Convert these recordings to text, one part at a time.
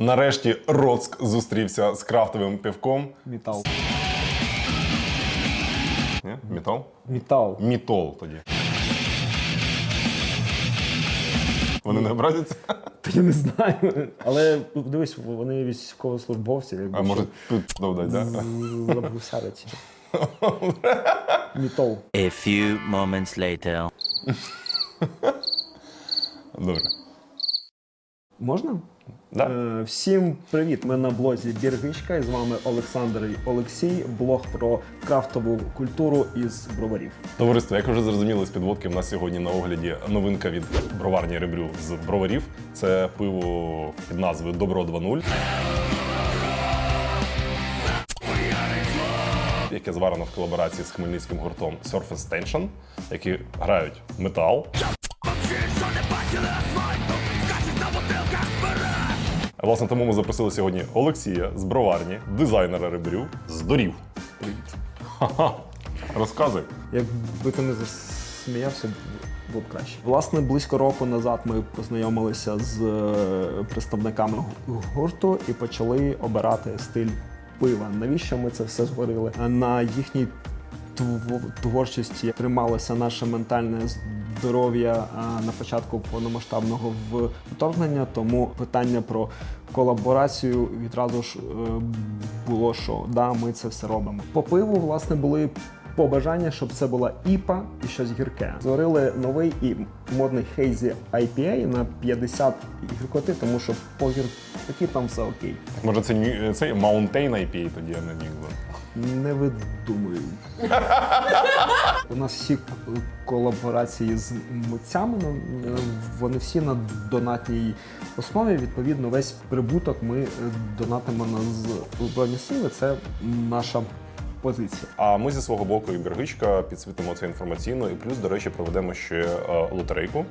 Нарешті Роцк зустрівся з крафтовим пивком. Метал. Ні? Мітол? Метал. Мітол тоді. Вони не образяться? Та я не знаю. Але дивись, вони військовослужбовці, якби А може тут довдать, да? забрусарять. Метал. A few moments later. Добре. Можна? Да? Е, Всім привіт! Ми на блозі Біргичка і з вами Олександр і Олексій. Блог про крафтову культуру із броварів. Товариство, як вже зрозуміли з підводки, в нас сьогодні на огляді новинка від броварні Ребрю з броварів. Це пиво під назвою Добро 2.0. Яке зварено в колаборації з хмельницьким гуртом Surface Tension, які грають метал. Власне, тому ми запросили сьогодні Олексія з броварні, дизайнера Ребрю з дорів. Привіт. Ха-ха. Розказуй. Якби ти не засміявся, було б краще. Власне, близько року назад ми познайомилися з е, представниками гурту і почали обирати стиль пива. Навіщо ми це все зговорили? На їхній творчості трималося наше ментальне здоров'я на початку повномасштабного вторгнення. Тому питання про колаборацію відразу ж е, було, що да, ми це все робимо. По пиву, власне, були побажання, щоб це була іпа і щось гірке. Зварили новий і модний Hazy IPA на 50 гіркоти, тому що по гіркоті там все окей. Може, це Нью- цей Mountain IPA тоді, а не New England? Не видумую. У нас всі к- колаборації з митцями, ну, е, вони всі на донатній основі. Відповідно, весь прибуток ми е, донатимо на Збройні сили. Це наша позиція. А ми зі свого боку і Бергичка підсвітимо це інформаційно. І плюс, до речі, проведемо ще е, лотерейку,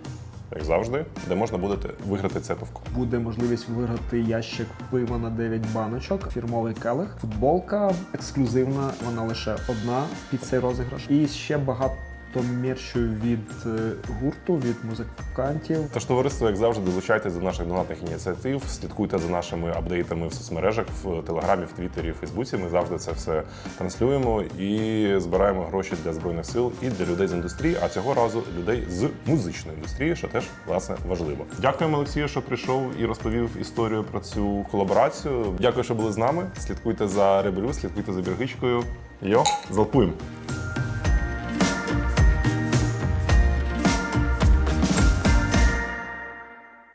як завжди, де можна буде виграти це пивко. Буде можливість виграти ящик пива на 9 баночок, фірмовий келих, футболка ексклюзивна, вона лише одна під цей розіграш. І ще багато мерчу від е, гурту, від музикантів. Тож, товариство, як завжди, долучайтесь до наших донатних ініціатив, слідкуйте за нашими апдейтами в соцмережах, в Телеграмі, в Твіттері, в Фейсбуці. Ми завжди це все транслюємо і збираємо гроші для збройних сил і для людей з індустрії, а цього разу людей з музичної індустрії, що теж власне важливо. Дякуємо, Олексію, що прийшов і розповів історію про цю колаборацію. Дякую, що були з нами. Слідкуйте за Ребелю, слідкуйте за Біргичкою. Йо, залпуємо!